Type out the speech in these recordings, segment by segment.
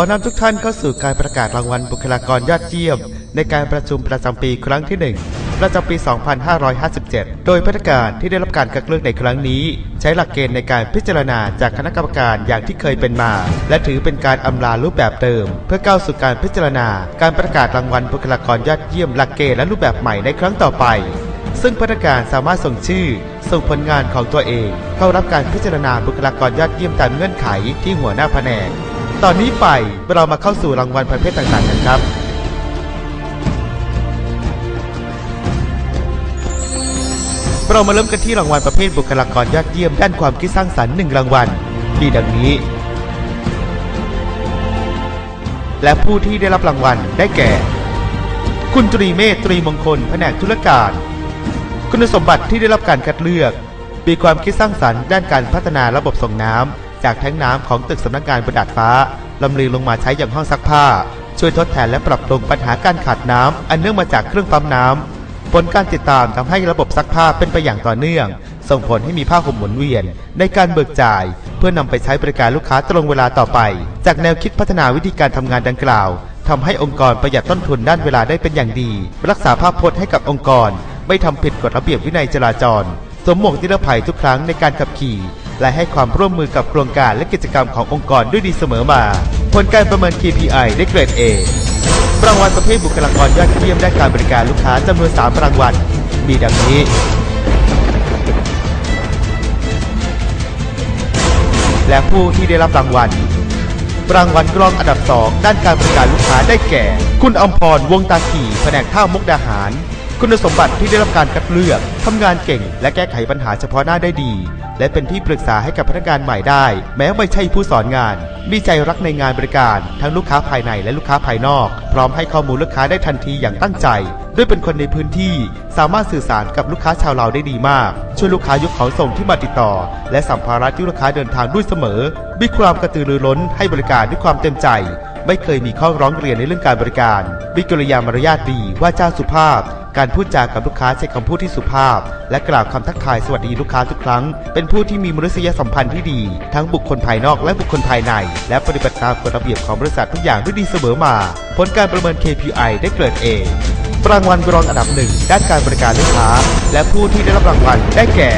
อนำทุกท่านเข้าสู่การประกาศรางวัลบุคลากรยอดเยี่ยม ในการประชุมประจำปีครั้งที่ 1 ประจำปี 2557 โดยมาตรการที่ได้รับการคัดเลือกในครั้งนี้ ใช้หลักเกณฑ์ในการพิจารณาจากคณะกรรมการอย่างที่เคยเป็นมา และถือเป็นการอำลารูปแบบเดิม เพื่อก้าวสู่การพิจารณา การประกาศรางวัลบุคลากรยอดเยี่ยมหลักเกณฑ์และรูปแบบใหม่ในครั้งต่อไปซึ่งพนักงานสามารถส่งชื่อ ส่งผลงานของตัวเอง เข้ารับการพิจารณาบุคลากรยอดเยี่ยมตามเงื่อนไขที่หัวหน้าแผนก ตอนนี้ไปเรามาเข้าสู่รางวัลประเภทต่างๆกันครับ เรามาเริ่มกันที่รางวัลประเภทบุคลากรยอดเยี่ยมด้านความคิดสร้างสรรค์หนึ่งรางวัลมีดังนี้ และผู้ที่ได้รับรางวัลได้แก่ คุณตรีเมธตรีมงคลแผนกธุรการ คุณสมบัติที่ได้รับการคัดเลือก มีความคิดสร้างสรรค์ด้านการพัฒนาระบบส่งน้ำ จากแท้งน้ำของตึกสำนักงานบนดาดฟ้าลำเลียงลงมาใช้อย่างห้องซักผ้า ช่วยทดแทนและปรับปรุงปัญหาการขาดน้ำอันเนื่องมาจากเครื่องปั๊มน้ำผลการติดตามทำให้ระบบซักผ้าเป็นไปอย่างต่อเนื่อง ส่งผลให้มีผ้าห่มหมุนเวียน ในการเบิกจ่าย เพื่อนำไปใช้บริการลูกค้าตรงเวลาต่อไป จากแนวคิดพัฒนาวิธีการทำงานดังกล่าวทำให้องค์กรประหยัดต้นทุนด้านเวลาได้เป็นอย่างดี รักษาภาพพจน์ให้กับองค์กร ไม่ทำผิดกฎระเบียบวินัยจราจรสวมหมวกนิรภัยทุกครั้งในการขับขี่ และให้ความร่วมมือกับโครงการและกิจกรรมขององค์กรด้วยดีเสมอมา ผลการประเมิน KPI ได้เกรด A รางวัลประเภทบุคลากรยอดเยี่ยมด้านการบริการลูกค้าจำนวน 3 รางวัล มีดังนี้ และผู้ที่ได้รับรางวัล รางวัลกรองอันดับ 2 ด้านการบริการลูกค้าได้แก่ คุณอมพรวงตาขี่แผนกข้าวมุกดาหาร คุณสมบัติที่ได้รับการคัดเลือกทำงานเก่ง และแก้ไขปัญหาเฉพาะหน้าได้ดี และเป็นที่ปรึกษาให้กับพนักงานใหม่ได้ แม้ไม่ใช่ผู้สอนงาน มีใจรักในงานบริการ ทั้งลูกค้าภายในและลูกค้าภายนอก พร้อมให้ข้อมูลลูกค้าได้ทันทีอย่างตั้งใจ ด้วยเป็นคนในพื้นที่ สามารถสื่อสารกับลูกค้าชาวลาวได้ดีมาก ช่วยลูกค้ายกของส่งที่มาติดต่อ และสัมภาระที่ลูกค้าเดินทางด้วยเสมอมีความกระตือรือร้นให้บริการด้วยความเต็มใจไม่เคยมีข้อร้องเรียนในเรื่องการบริการ มีกริยามารยาทดี ว่าจ้าสุภาพ การพูดจากับลูกค้าใช้คำพูดที่สุภาพ และกล่าวคำทักทายสวัสดีลูกค้าทุกครั้ง เป็นผู้ที่มีมนุษยสัมพันธ์ที่ดี ทั้งบุคคลภายนอกและบุคคลภายใน และปฏิบัติตามกฎระเบียบของบริษัททุกอย่างด้วยดีเสมอมา ผลการประเมิน KPI ได้เกิดเอรางวัลรองอันดับหนึ่งด้านการบริการลูกค้า และผู้ที่ได้รับรางวัลได้แก่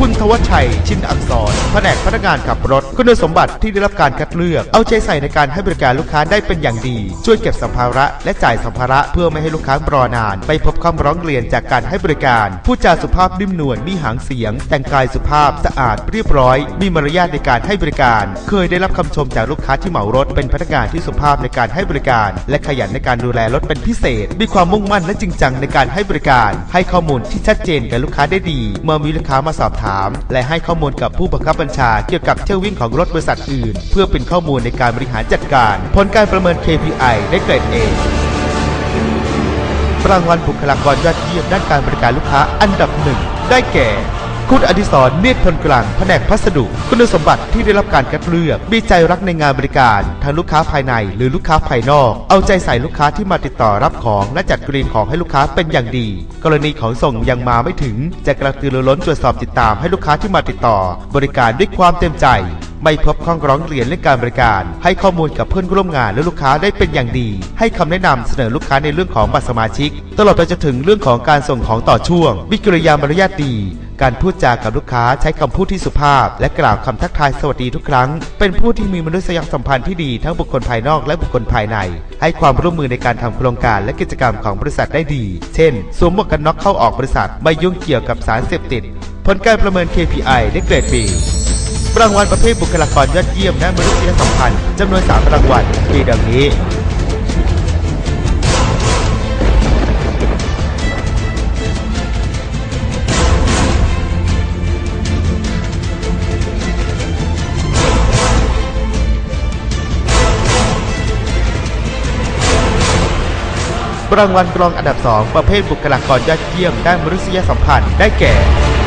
คุณทวัชชัย ชินอักษร แผนกพนักงานขับรถ คุณสมบัติที่ได้รับการคัดเลือก เอาใจใส่ในการให้บริการลูกค้าได้เป็นอย่างดี ช่วยเก็บสัมภาระ และจ่ายสัมภาระเพื่อไม่ให้ลูกค้ารอนาน ไปพบคำร้องเรียนจากการให้บริการผู้จาสุภาพนิ่มนวลมีหางเสียง แต่งกายสุภาพสะอาดเรียบร้อย มีมารยาทในการให้บริการ เคยได้รับคำชมจากลูกค้าที่เหมารถ เป็นพนักงานที่สุภาพในการให้บริการ และขยันในการดูแลรถเป็นพิเศษ มีความมุ่งมั่นและจริงจังในการให้บริการ ให้ข้อมูลที่ชัดเจนกับลูกค้าได้ดี เมื่อมีลูกค้ามาสอบถามและให้ข้อมูลกับผู้บังคับบัญชาเกี่ยวกับเที่ยววิ่งของรถบริษัทอื่น เพื่อเป็นข้อมูลในการบริหารจัดการ ผลการประเมิน KPI ได้เกรด A รางวัลบุคลากรยอดเยี่ยมด้านการบริการลูกค้าอันดับหนึ่งได้แก่ คุณอดิศรเนตรพลกลางแผนกพัสดุ คุณสมบัติที่ได้รับการคัดเลือก มีใจรักในงานบริการทั้งลูกค้าภายในหรือลูกค้าภายนอก เอาใจใส่ลูกค้าที่มาติดต่อรับของและจัดกรีนของให้ลูกค้าเป็นอย่างดี กรณีของส่งยังมาไม่ถึง จะกระตือรือร้นตรวจสอบติดตามให้ลูกค้าที่มาติดต่อ บริการด้วยความเต็มใจไม่พบข้อร้องเรียนเรื่องการบริการ ให้ข้อมูลกับเพื่อนร่วมงานและลูกค้าได้เป็นอย่างดี ให้คำแนะนำเสนอลูกค้าในเรื่องของบัตรสมาชิก ตลอดไปจนถึงเรื่องของการส่งของต่อช่วง มีกิริยามารยาทดี การพูดจากับลูกค้าใช้คำพูดที่สุภาพ และกล่าวคำทักทายสวัสดีทุกครั้ง เป็นผู้ที่มีมนุษยสัมพันธ์ที่ดีทั้งบุคคลภายนอกและบุคคลภายใน ให้ความร่วมมือในการทำโครงการและกิจกรรมของบริษัทได้ดี เช่น สวมหมวกกันน็อกเข้าออกบริษัท ไม่ยุ่งเกี่ยวกับสารเสพติด ผลการประเมิน KPI ได้เกรด B รางวัลประเภทบุคลากรยอดเยี่ยมด้านมนุษยสัมพันธ์จำนวน3รางวัลมีดังนี้ รางวัลรองอันดับ 2 ประเภทบุคลากรยอดเยี่ยมด้านมนุษยสัมพันธ์ได้แก่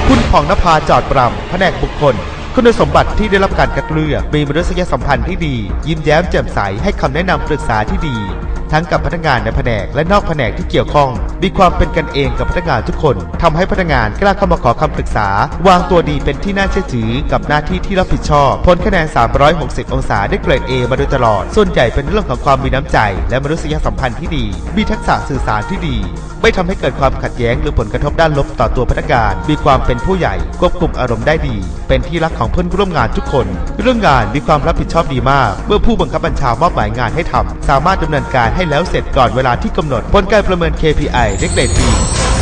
คุณผ่องนภาจอดปรำแผนกบุคคลคุณสมบัติที่ได้รับการคัดเลือกมีมนุษยสัมพันธ์ที่ดี ยิ้มแย้มแจ่มใสให้คำแนะนำปรึกษาที่ดี ทั้งกับพนักงานในแผนกและนอกแผนกที่เกี่ยวข้อง มีความเป็นกันเองกับพนักงานทุกคนทำให้พนักงานกล้าเข้ามาขอคำปรึกษา วางตัวดีเป็นที่น่าเชื่อถือกับหน้าที่ที่รับผิดชอบผลคะแนน 360 องศาได้เกรด A มาโดยตลอด ส่วนใหญ่เป็นเรื่องของความมีน้ำใจ และมนุษยสัมพันธ์ที่ดี มีทักษะสื่อสารที่ดี ไม่ทำให้เกิดความขัดแย้งหรือผลกระทบด้านลบต่อตัวพนักงาน มีความเป็นผู้ใหญ่ควบคุมอารมณ์ได้ดี เป็นที่รักของเพื่อนร่วมงานทุกคน เรื่องงานมีความรับผิดชอบดีมาก เมื่อผู้บังคับบัญชามอบหมายงานให้ทำสามารถดำเนินการให้แล้วเสร็จก่อนเวลาที่กำหนดผลการประเมิน KPI ได้เกรด B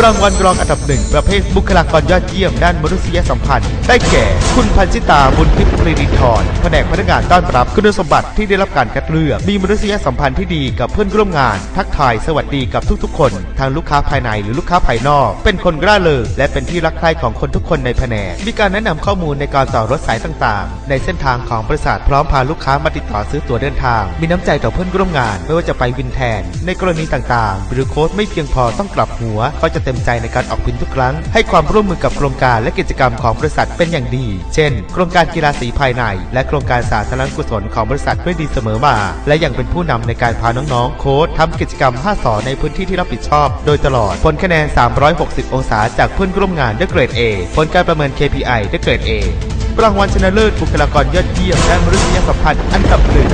รางวัลรองอันดับหนึ่งประเภทบุคลากรยอดเยี่ยมด้านมนุษยสัมพันธ์ ได้แก่ คุณพันชิตาบุญทิพย์ปรีดินทรแผนกพนักงานต้อนรับคุณสมบัติที่ได้รับการคัดเลือกมีมนุษยสัมพันธ์ที่ดีกับเพื่อนร่วมงาน ทักทายสวัสดีกับทุกๆ คน ทางลูกค้าภายในหรือลูกค้าภายนอก เป็นคนร่าเริงและเป็นที่รักใคร่ของคนทุกคนในแผนก มีการแนะนำข้อมูลในการต่อรถสายต่างๆ ในเส้นทางของบริษัทพร้อมพาลูกค้ามาติดต่อซื้อตั๋วเดินทาง มีน้ำใจต่อเพื่อนร่วมงาน ไม่ว่าจะไปวินแทน ในกรณีต่างๆ หรือโค้ดไม่เพียงพอต้องกลับหัวก็จะเต็มใจในการออกบินทุกครั้ง ให้ความร่วมมือกับโครงการและกิจกรรมของบริษัทเป็นอย่างดี เช่น โครงการกีฬาสีภายใน และโครงการสาธารณกุศลของบริษัทด้วยดีเสมอมา และยังเป็นผู้นำในการพาน้องๆ โค้ดทำกิจกรรม 5 สอในพื้นที่ที่รับผิดชอบ โดยตลอด ผลคะแนน 360 องศาจากเพื่อนร่วมงานได้เกรด A ผลการประเมิน KPI ได้เกรด A รางวัลชนะเลิศบุคลากรยอดเยี่ยมด้านมนุษยสัมพันธ์อันดับหนึ่ง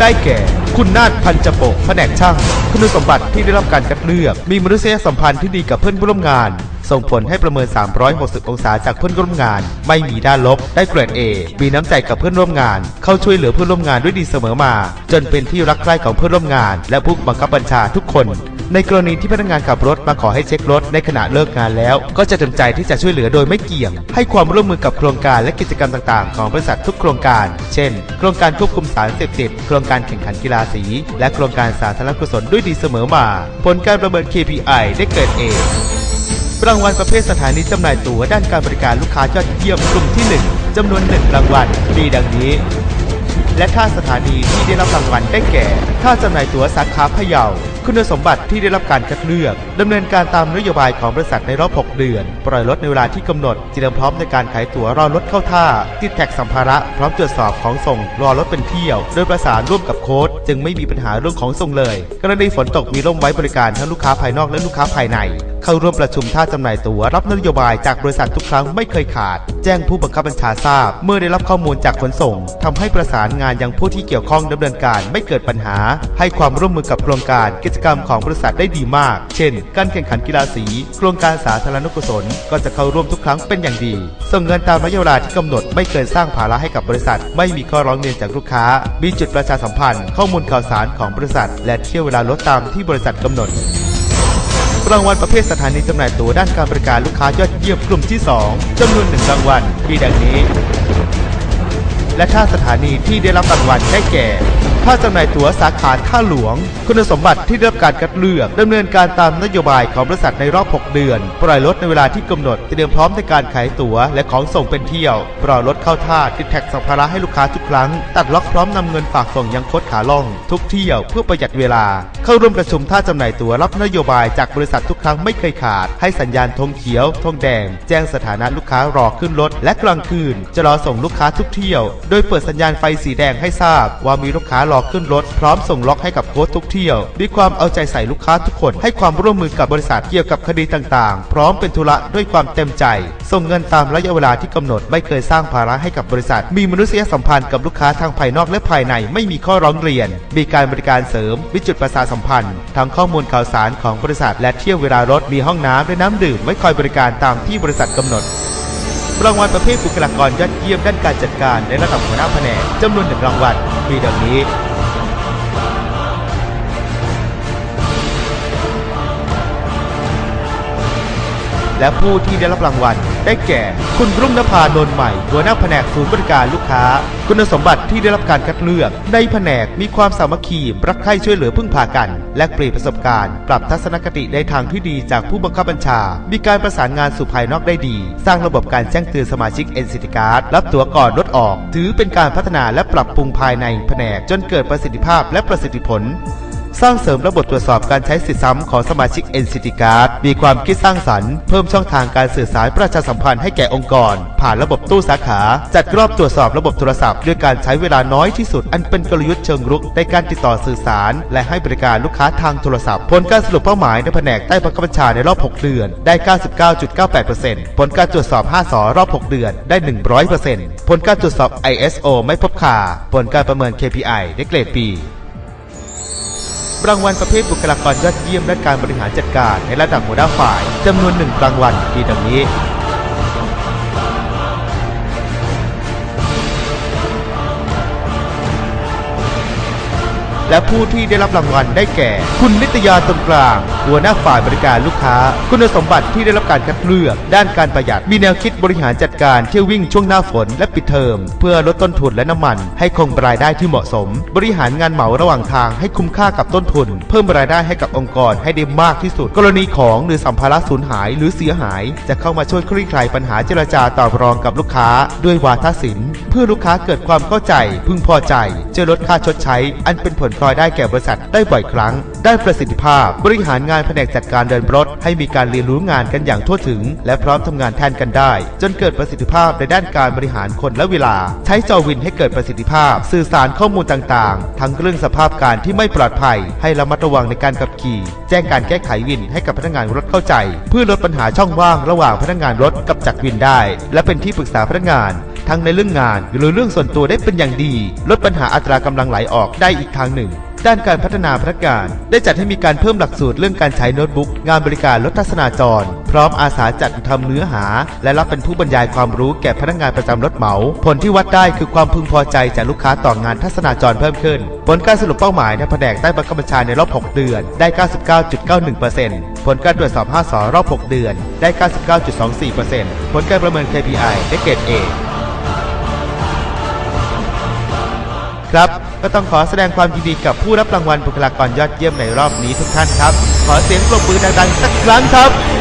ได้แก่ คุณนาฏพันจโปกแผนกช่าง คุณสมบัติที่ได้รับการคัดเลือก มีมนุษยสัมพันธ์ที่ดีกับเพื่อนร่วมงาน ส่งผลให้ประเมิน 360 องศาจากเพื่อนร่วมงาน ไม่มีด้านลบ ได้เกรด A มีน้ำใจกับเพื่อนร่วมงาน เข้าช่วยเหลือเพื่อนร่วมงานด้วยดีเสมอมา จนเป็นที่รักใคร่ของเพื่อนร่วมงาน และผู้บังคับบัญชาทุกคน ในกรณีที่พนักงานขับรถมาขอให้เช็ครถในขณะเลิกงานแล้ว ก็จะเต็มใจที่จะช่วยเหลือโดยไม่เกี่ยง ให้ความร่วมมือกับโครงการและกิจกรรมต่างๆ ของบริษัททุกโครงการ เช่น โครงการควบคุมสารเสพติด โครงการแข่งขันกีฬาสี และโครงการสาธารณกุศลด้วยดีเสมอมา ผลการประเมิน KPI ได้เกิด A รางวัลประเภทสถานีจำหน่ายตั๋วด้านการบริการลูกค้ายอดเยี่ยมกลุ่มที่ 1จำนวน 1 รางวัลมีดังนี้ และท่าสถานีที่ได้รับรางวัลได้แก่ท่าจำหน่ายตั๋วสาขาพะเยา คุณสมบัติที่ได้รับการคัดเลือกดำเนินการตามนโยบายของบริษัทในรอบ 6 เดือน ปล่อยรถในเวลาที่กำหนดเตรียมพร้อมในการขายตั๋วรอรถเข้าท่าติดแท็กสัมภาระพร้อมตรวจสอบของส่งรอรถเป็นเที่ยว โดยประสานร่วมกับโค้ดจึงไม่มีปัญหาเรื่องของส่งเลย กรณีฝนตกมีร่มไว้บริการทั้งลูกค้าภายนอกและลูกค้าภายในเข้าร่วมประชุมท่าจำหน่ายตั๋วรับนโยบายจากบริษัททุกครั้งไม่เคยขาด แจ้งผู้บังคับบัญชาทราบ เมื่อได้รับข้อมูลจากขนส่งทำให้ประสานงานยังผู้ที่เกี่ยวข้องดำเนินการไม่เกิดปัญหา ให้ความร่วมมือกับโครงการกิจกรรมของบริษัทได้ดีมาก เช่น การแข่งขันกีฬาสีโครงการสาธารณกุศล ก็จะเข้าร่วมทุกครั้งเป็นอย่างดี ส่งเงินตามระยะเวลาที่กำหนดไม่เกินสร้างภาระให้กับบริษัท ไม่มีข้อร้องเรียนจากลูกค้า มีจุดประชาสัมพันธ์ ข้อมูลข่าวสารของบริษัท และเที่ยวเวลารถตามที่บริษัทกำหนด รางวัลประเภทสถานีจำหน่ายตั๋วด้านการบริการลูกค้ายอดเยี่ยมกลุ่มที่ 2จำนวนหนึ่งรางวัลมีดังนี้ และท่าสถานีที่ได้รับรางวัลได้แก่ ท่าจำหน่ายตั๋วสาขาท่าหลวง คุณสมบัติที่ได้รับการคัดเลือกดำเนินการตามนโยบายของบริษัทในรอบ 6 เดือน ปล่อยรถในเวลาที่กำหนดเตรียมพร้อมในการขายตั๋วและของส่งเป็นเที่ยว ปล่อยรถเข้าท่าติดแท็กสัมภาระให้ลูกค้าทุกครั้ง ตัดล็อกพร้อมนำเงินฝากส่งยังโคดขาล่อง ทุกเที่ยวเพื่อประหยัดเวลา เข้าร่วมประชุมท่าจำหน่ายตั๋วรับนโยบายจากบริษัททุกครั้งไม่เคยขาด ให้สัญญาณธงเขียวธงแดง แจ้งสถานะลูกค้ารอขึ้นรถและกลางคืน จะรอส่งลูกค้าทุกเที่ยว โดยเปิดสัญญาณไฟสีแดงให้ทราบว่ามีลูกค้ารอขึ้นรถพร้อมส่งล็อกให้กับโค้ชทุกเที่ยวมีความเอาใจใส่ลูกค้าทุกคน ให้ความร่วมมือกับบริษัทเกี่ยวกับคดีต่างๆ พร้อมเป็นธุระด้วยความเต็มใจ ส่งเงินตามระยะเวลาที่กำหนดไม่เคยสร้างภาระให้กับบริษัท มีมนุษยสัมพันธ์กับลูกค้าทางภายนอกและภายในไม่มีข้อร้องเรียน มีการบริการเสริมวิจุดประสาสัมพันธ์ทั้งข้อมูลข่าวสารของบริษัท และเที่ยวเวลารถมีห้องน้ำและน้ำดื่มไว้คอยบริการตามที่บริษัทกำหนด รางวัลประเภทบุคลากรยอดเยี่ยมด้านการจัดการในระดับหัวหน้าแผนกจำนวนหนึ่งรางวัลมีดังนี้ และผู้ที่ได้รับรางวัล ได้แก่ คุณรุ่งนภานนท์ใหม่ หัวหน้าแผนกศูนย์บริการลูกค้า คุณสมบัติที่ได้รับการคัดเลือก ในแผนกมีความสามัคคีรักใคร่ช่วยเหลือพึ่งพากัน และเปลี่ยนประสบการณ์ ปรับทัศนคติในทางที่ดีจากผู้บังคับบัญชา มีการประสานงานสู่ภายนอกได้ดี สร้างระบบการแจ้งเตือนสมาชิก n c t Card รับตั๋วก่อนรถออก ถือเป็นการพัฒนาและปรับปรุงภายในแผนกจนเกิดประสิทธิภาพและประสิทธิผล สร้างเสริมระบบตรวจสอบการใช้สิทธิซ้ำของสมาชิก NCT Card มีความคิดสร้างสรรค์เพิ่มช่องทางการสื่อสารประชาสัมพันธ์ให้แก่องค์กร ผ่านระบบตู้สาขา จัดรอบตรวจสอบระบบโทรศัพท์ด้วยการใช้เวลาน้อยที่สุด อันเป็นกลยุทธ์เชิงรุกในการติดต่อสื่อสาร และให้บริการลูกค้าทางโทรศัพท์ ผลการสรุปเป้าหมายในแผนกใต้บังคับบัญชาในรอบ 6 เดือน ได้ 99.98%ผลการตรวจสอบ 5 สอรอบ 6 เดือน ได้ 100%ผลการตรวจสอบ ISO ไม่พบค่าผลการประเมิน KPI ได้เกรด B รางวัลประเภทบุคลากรยอดเยี่ยมและการบริหารจัดการในระดับหัวหน้าฝ่ายจำนวนหนึ่งรางวัลมีดังนี้ และผู้ที่ได้รับรางวัลได้แก่ คุณนิตยาตรงกลาง หัวหน้าฝ่ายบริการลูกค้า คุณสมบัติที่ได้รับการคัดเลือก ด้านการประหยัด มีแนวคิดบริหารจัดการเที่ยววิ่งช่วงหน้าฝนและปิดเทอม เพื่อลดต้นทุนและน้ำมัน ให้คงรายได้ที่เหมาะสม บริหารงานเหมาระหว่างทางให้คุ้มค่ากับต้นทุน เพิ่มรายได้ให้กับองค์กรให้ได้มากที่สุด กรณีของหรือสัมภาระสูญหายหรือเสียหาย จะเข้ามาช่วยคลี่คลายปัญหาเจรจาต่อรองกับลูกค้า ด้วยวาทศิลป์เพื่อลูกค้าเกิดความเข้าใจ พึงพอใจจะลดค่าชดใช้ อันเป็นผลพลอยได้แก่บริษัทได้บ่อยครั้ง ได้ประสิทธิภาพ บริหารงานแผนกจัดการเดินรถ ให้มีการเรียนรู้งานกันอย่างทั่วถึง และพร้อมทำงานแทนกันได้ จนเกิดประสิทธิภาพในด้านการบริหารคนและเวลา ใช้จอวินให้เกิดประสิทธิภาพ สื่อสารข้อมูลต่างๆ ทั้งเรื่องสภาพการที่ไม่ปลอดภัย ให้ระมัดระวังในการขับขี่ แจ้งการแก้ไขวินให้กับพนักงานรถเข้าใจ เพื่อลดปัญหาช่องว่างระหว่างพนักงานรถกับจักรวินได้ และเป็นที่ปรึกษาพนักงาน ทั้งในเรื่องงาน หรือเรื่องส่วนตัวได้เป็นอย่างดี ลดปัญหาอัตรากำลังไหลออกได้อีกทางหนึ่ง ด้านการพัฒนาพนักงาน ได้จัดให้มีการเพิ่มหลักสูตรเรื่องการใช้โน้ตบุ๊ก งานบริการลดทัศนาจร พร้อมอาสาจัดทำเนื้อหา และรับเป็นผู้บรรยายความรู้แก่พนักงานประจำรถเหมา ผลที่วัดได้คือความพึงพอใจจากลูกค้าต่องานทัศนาจรเพิ่มขึ้น ผลการสรุปเป้าหมายในแผนกใต้บังคับบัญชาในรอบ 6 เดือน ได้ 99.91%ผลการตรวจสอบ 5สอรอบ 6 เดือน ได้ 99.24%ผลการประเมิน KPI ได้เกรด A ครับ ก็ต้องขอแสดงความยินดีกับผู้รับรางวัลบุคลากรยอดเยี่ยมในรอบนี้ทุกท่านครับ ขอเสียงปรบมือดังๆสักครั้งครับ